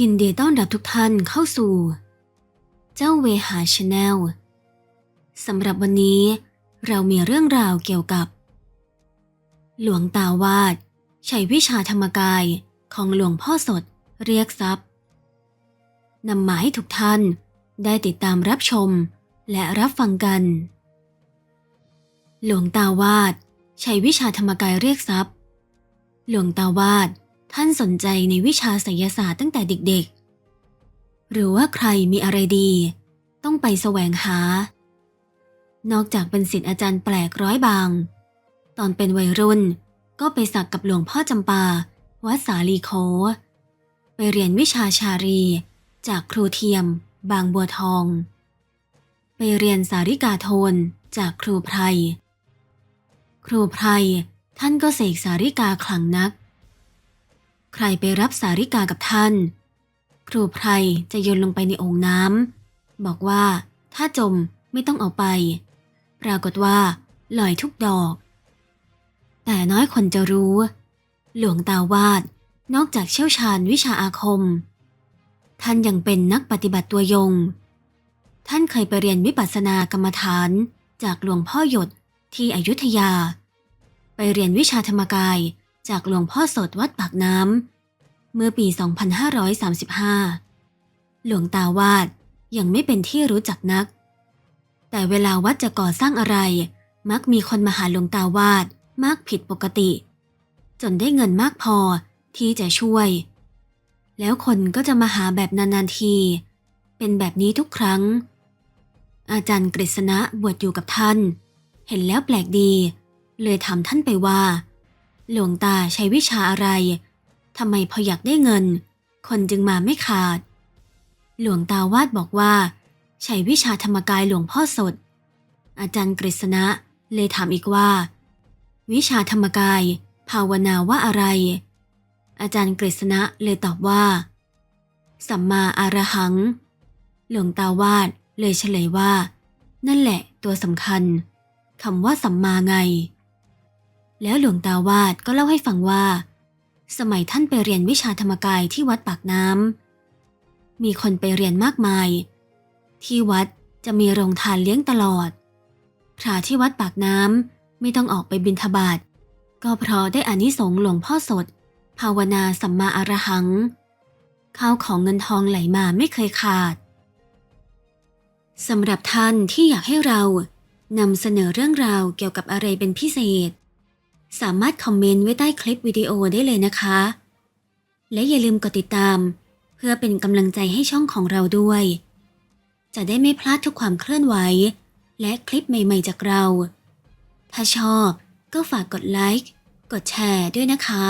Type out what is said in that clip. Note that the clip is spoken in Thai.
ยินดีต้อนรับทุกท่านเข้าสู่ เจ้าเวหาชาแนลสำหรับวันนี้เรามีเรื่องราวเกี่ยวกับ หลวงตาวาดใช้วิชาธรรมกายของหลวงพ่อสดเรียกทรัพย์นำมาให้ทุกท่านได้ติดตามรับชมและรับฟังกัน หลวงตาวาดใช้วิชาธรรมกายเรียกทรัพย์ หลวงตาวาด ท่านสนใจในวิชาไสยศาสตร์ตั้งแต่เด็กๆ หรือว่าใครมีอะไรดี ต้องไปแสวงหา นอกจากเป็นศิษย์อาจารย์แปลกร้อยบาง ตอนเป็นวัยรุ่นก็ไปสักกับหลวงพ่อจำปา วัดสาลีโค ไปเรียนวิชาชารี จากครูเทียม บางบัวทอง ไปเรียนสาริกาโทนจากครูไพร ครูไพรท่านก็เสกสาริกาขลังนัก ใครไปรับสาริกากับท่าน ครูไพรจะโยนลงไปในโอ่งน้ำบอกว่าถ้าจมไม่ต้องเอาไป ปรากฏว่าลอยทุกดอก แต่น้อยคนจะรู้ หลวงตาวาดนอกจากเชี่ยวชาญวิชาอาคม ท่านยังเป็นนักปฏิบัติตัวยง ท่านเคยไปเรียนวิปัสสนากรรมฐานจากหลวงพ่อหยดที่อยุธยา ไปเรียนวิชาธรรมกาย จากหลวงพ่อสดวัดปากน้ำเมื่อปี 2535 หลวงตาวาดยังไม่เป็นที่รู้จักนัก แต่เวลาวัดจะก่อสร้างอะไร มักมีคนมาหาหลวงตาวาดมากผิดปกติ จนได้เงินมากพอที่จะช่วย แล้วคนก็จะมาหาแบบนานๆที เป็นแบบนี้ทุกครั้ง อาจารย์กฤษณะบวชอยู่กับท่าน เห็นแล้วแปลกดี เลยถามท่านไปว่า หลวงตาใช้วิชาอะไร ทำไมพออยากได้เงิน คนจึงมาไม่ขาด หลวงตาวาดบอกว่า ใช้วิชาธรรมกายหลวงพ่อสด อาจารย์กฤษณะเลยถามอีกว่า วิชาธรรมกาย ภาวนาว่าอะไร อาจารย์กฤษณะเลยตอบว่า สัมมาอารหัง หลวงตาวาดเลยเฉลยว่า นั่นแหละตัวสำคัญคำว่าสัมมาไง แล้วหลวงตาวาดก็เล่าให้ฟังว่า สมัยท่านไปเรียนวิชาธรรมกายที่วัดปากน้ำมีคนไปเรียนมากมาย ที่วัดจะมีโรงทานเลี้ยงตลอด พระที่วัดปากน้ำไม่ต้องออกไปบิณฑบาตก็เพราะได้อานิสงส์หลวงพ่อสด ภาวนาสัมมาอรหัง ข้าวของเงินทองไหลมาไม่เคยขาดสำหรับท่านที่อยากให้เรานำเสนอเรื่องราวเกี่ยวกับอะไรเป็นพิเศษ สามารถคอมเมนต์ไว้ใต้คลิปวิดีโอได้เลยนะคะ และอย่าลืมกดติดตาม เพื่อเป็นกำลังใจให้ช่องของเราด้วย จะได้ไม่พลาดทุกความเคลื่อนไหว และคลิปใหม่ๆจากเรา ถ้าชอบก็ฝากกดไลค์ กดแชร์ด้วยนะคะ